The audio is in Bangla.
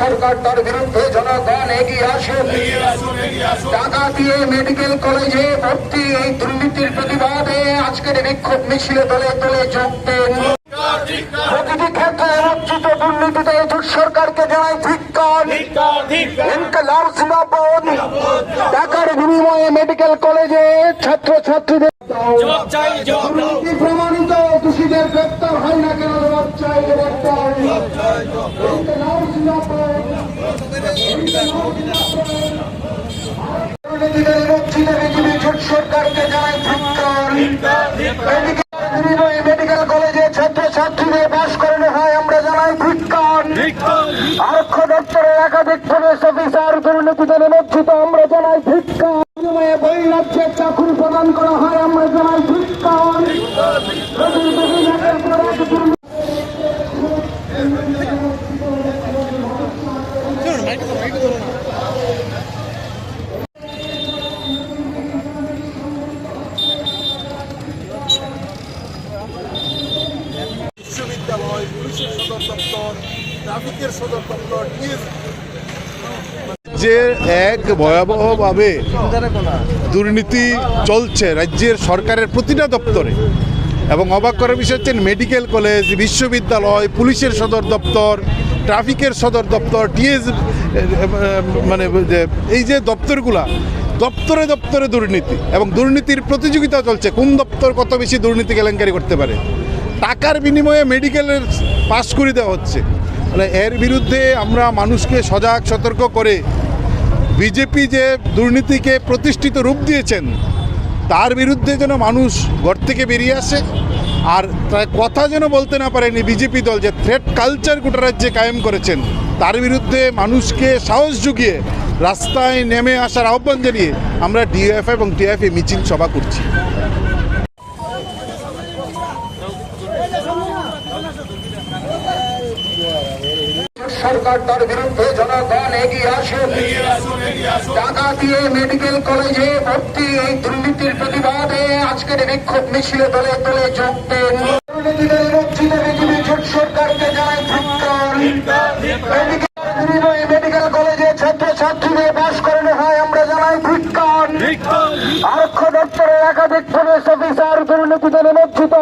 সরকার তার বিরুদ্ধে জনগণ এগিয়ে আসুন টাকা দিয়ে মেডিকেল কলেজে ভর্তি এই দুর্নীতির প্রতিবাদে আজকের বিক্ষোভ মিছিলে দলে দলে যোগ দেন। প্রতিটি ক্ষেত্রে আলোচিত দুর্নীতিতে সরকারকে জানাই ধিক্কার। ইনকলাব জিন্দাবাদ টাকার বিনিময়ে মেডিকেল কলেজে ছাত্র ছাত্রীদের জবাব চাই জবাব দাও দুর্নীতি প্রমাণিত দোষীদের গ্রেপ্তার হয় না কেন জবাব চাই গ্রেপ্তার ইনকলাব জিন্দাবাদ দুর্নীতিদের লজ্জিত বিজেপি জোট মেডিকেল কলেজে ছাত্র ছাত্রীদের পাশ করানো হয় আমরা জানাই ধিক্কার আরক্ষ দপ্তরের একাধিক পুলিশ অফিসার দুর্নীতিতে নিমজ্জিত আমরা জানাই বিনিময়ে বই রাজ্যের চাকরি প্রদান করা হয় আমরা জানাই ধিক্কার প্রতিদিন একের পর এক দুর্নীতি বিশ্ববিদ্যালয় পুলিশের যে এক ভয়াবহভাবে দুর্নীতি চলছে রাজ্যের সরকারের প্রতিটা দপ্তরে এবং অবাক করার বিষয় হচ্ছে মেডিকেল কলেজ, বিশ্ববিদ্যালয়, পুলিশের সদর দপ্তর, ট্রাফিকের সদর দপ্তর, টিএস মানে এই যে দপ্তরগুলা, দপ্তরে দপ্তরে দুর্নীতি এবং দুর্নীতির প্রতিযোগিতা চলছে। কোন দপ্তর কত বেশি দুর্নীতি কেলেঙ্কারি করতে পারে? টাকার বিনিময়ে মেডিকেলের পাস করে দেওয়া হচ্ছে। মানে এর বিরুদ্ধে আমরা মানুষকে সজাগ, সতর্ক করে বিজেপি যে দুর্নীতিকে প্রতিষ্ঠিত রূপ দিয়েছেন, তার বিরুদ্ধে যেন মানুষ ঘর থেকে বেরিয়ে আসে। আর তার কথা যেন বলতে না পারেনি বিজেপি দল যে থ্রেট কালচার গোটা রাজ্যে কায়েম করেছেন, তার বিরুদ্ধে মানুষকে সাহস জুগিয়ে রাস্তায় নেমে আসার আহ্বান জানিয়ে আমরা ডিএফ এবং টিএফএ মিছিল সভা করছি। সরকার তার বিরুদ্ধে জনগণ এগিয়ে আসুন। টাকা দিয়ে মেডিকেল কলেজে ভর্তি এই দুর্নীতির প্রতিবাদে আজকের বিক্ষোভ মিছিলে দলে দলে যোগ দেন। দুর্নীতিদের লজ্জিত বিজেপি জোট সরকারকে জানাই ধিক্কার। মেডিকেল কলেজে ছাত্র ছাত্রীদের করানো হয় আমরা জানাই ধিক্কার। আরক্ষ দপ্তরের একাধিক পুলিশ অফিসার দুর্নীতিতে নিমজ্জিত।